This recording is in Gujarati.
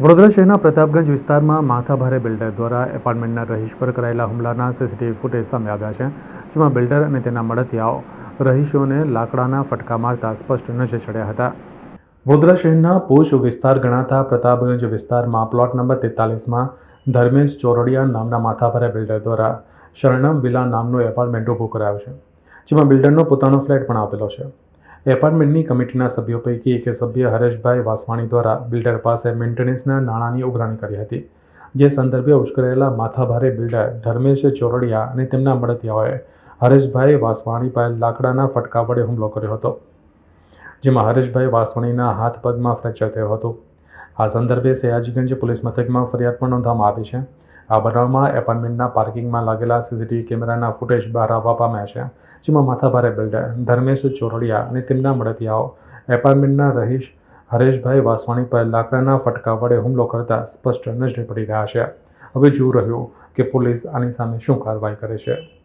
વડોદરા શહેરના પ્રતાપગંજ વિસ્તારમાં માથાભારે બિલ્ડર દ્વારા એપાર્ટમેન્ટના રહીશ પર કરાયેલા હુમલાના સીસીટીવી ફૂટેજ સામે આવ્યા છે, જેમાં બિલ્ડર અને તેના મળતિયાઓ રહીશોને લાકડાના ફટકા મારતા સ્પષ્ટ નજર ચડ્યા હતા. વડોદરા શહેરના પોશ વિસ્તાર ગણાતા પ્રતાપગંજ વિસ્તારમાં પ્લોટ નંબર તેતાલીસમાં ધર્મેશ ચોરડિયા નામના માથાભારે બિલ્ડર દ્વારા શરણમ વિલા નામનું એપાર્ટમેન્ટ ઊભું કરાયું છે, જેમાં બિલ્ડરનો પોતાનો ફ્લેટ પણ આપેલો છે. એપાર્ટમેન્ટની કમિટીના સભ્યો પૈકી એક સભ્ય હરેશભાઈ વાસવાણી દ્વારા બિલ્ડર પાસે મેન્ટેનન્સના નાણાંની ઉઘરાણી કરી હતી, જે સંદર્ભે ઉશ્કેરાયેલા માથાભારે બિલ્ડર ધર્મેશ ચોરડિયા અને તેમના મળતિયાઓએ હરેશભાઈ વાસવાણી પર લાકડાના ફટકા વડે હુમલો કર્યો હતો, જેમાં હરેશભાઈ વાસવાણીના હાથ પગમાં ફ્રેક્ચર થયો હતો. આ સંદર્ભે સયાજીગંજ પોલીસ મથકમાં ફરિયાદ પણ નોંધવામાં આવી છે. આ બનાવમાં એપાર્ટમેન્ટના પાર્કિંગમાં લાગેલા સીસીટીવી કેમેરાના ફૂટેજ બહાર આવવા પામ્યા છે, જેમાં માથાભારે બિલ્ડર ધર્મેશ ચોરડિયા અને તેમના મળતિયાઓ, એપાર્ટમેન્ટના રહીશ હરેશભાઈ વાસવાણી પર લાકડાના ફટકા વડે હુમલો કરતા સ્પષ્ટ નજરે પડી રહ્યા છે. હવે જોવું રહ્યું કે પોલીસ આની સામે શું કાર્યવાહી કરે છે.